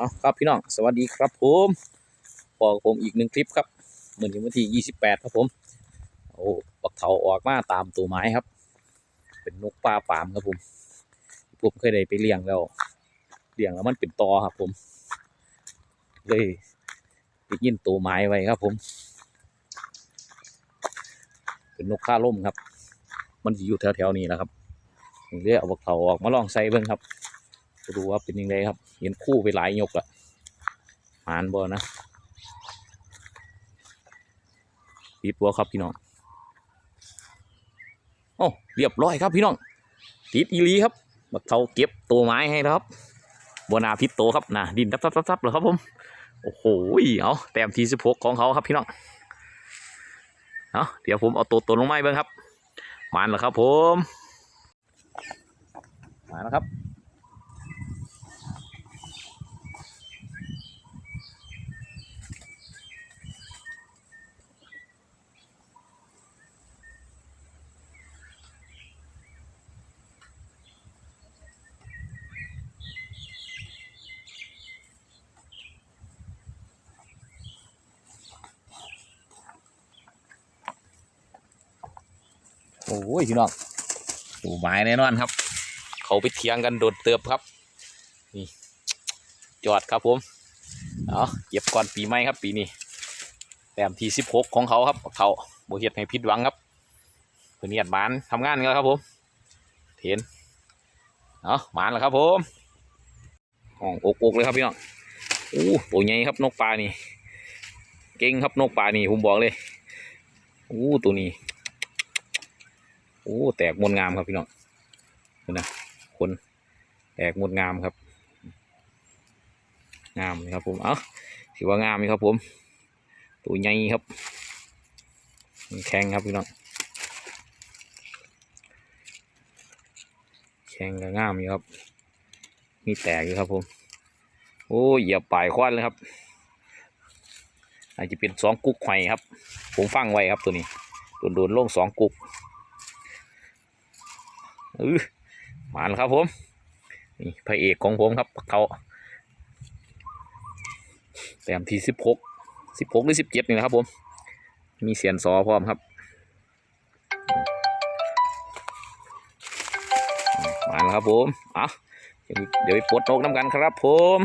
เอาครับพี่น้อง สวัสดีครับผมพอกับผมอีกหนึ่งคลิปครับเหมือนวันที่28ครับผม โอ้ปักเถาออกมาตามตัวไม้ครับ เป็นนกปลาปามครับผม ผมเคยได้ไปเลี้ยงแล้วเลี้ยงแล้วมันเป็นตอครับผม เลยไปยินตัวไม้ไว้ครับผม เป็นนกข้าล่มครับ มันอยู่แถวๆนี้แหละครับนี่เลยเอาปักเถาออกมาลองใส่เบิ่งครับ ดูว่าเป็นยังไงครับ เห็นคู่ไปหลายยกละหานบ่นะปิดบัวครับพี่น้องโอ้เรียบร้อยครับพี่น้องติดอีลีครับบักเขาเก็บตัวไม้ให้ครับบัวนาพิษโตครับนะดินทับทับทับทับเลยครับผมโอ้โหเอาแต้มทีสิบหกของเขาครับพี่น้องเอาเดี๋ยวผมเอาตัวตัวลงไม้เบิ้งครับมาแล้วครับผมมาแล้วครับ โอ้ยพี่น้องโอ้หมายแน่นอนครับ เขาไปเถียงกันโดดเติบครับนี่จอดครับผมเอาเก็บก่อนปีใหม่ครับ ปีนี้แต้มที่สิบหกของเขาครับเขาโบเฮ็ดให้ผิดหวังครับเพื่อนเนียดหมานทำงานกันแล้วครับผมเห็นเอาหมานแล้วครับผมห้องอกอกเลยครับพี่น้องโอ้ตัวใหญ่ครับนกปลานี่ เก่งครับนกปลานี่ผมบอกเลยโอ้ตัวนี้ โอ้แตกมวลงามครับพี่น้องเห็นะคนแตกมวลงามครับ งามครับผมเอ้าถือว่างามครับผมตัวใหญ่ครับแข็งครับพี่น้องแข็งกับงามอยู่ครับ มีแตกอยู่ครับผมโอ้เหยียบปลายควันเลยครับ อาจจะเป็นสองกุ๊กไข่ครับ ผมฟังไว้ครับตัวนี้โดนๆลงสองกุ๊ก เออมาแล้วครับผมนี่พระเอกของผมครับเขาแต้มที่สิบหกสิบหกหรือสิบเจ็ดนี่นะครับผม มีเสียนซอพร้อมครับมาแล้วครับผมอะเดี๋ยวเดี๋ยวไปปลดนกน้ำกันครับผม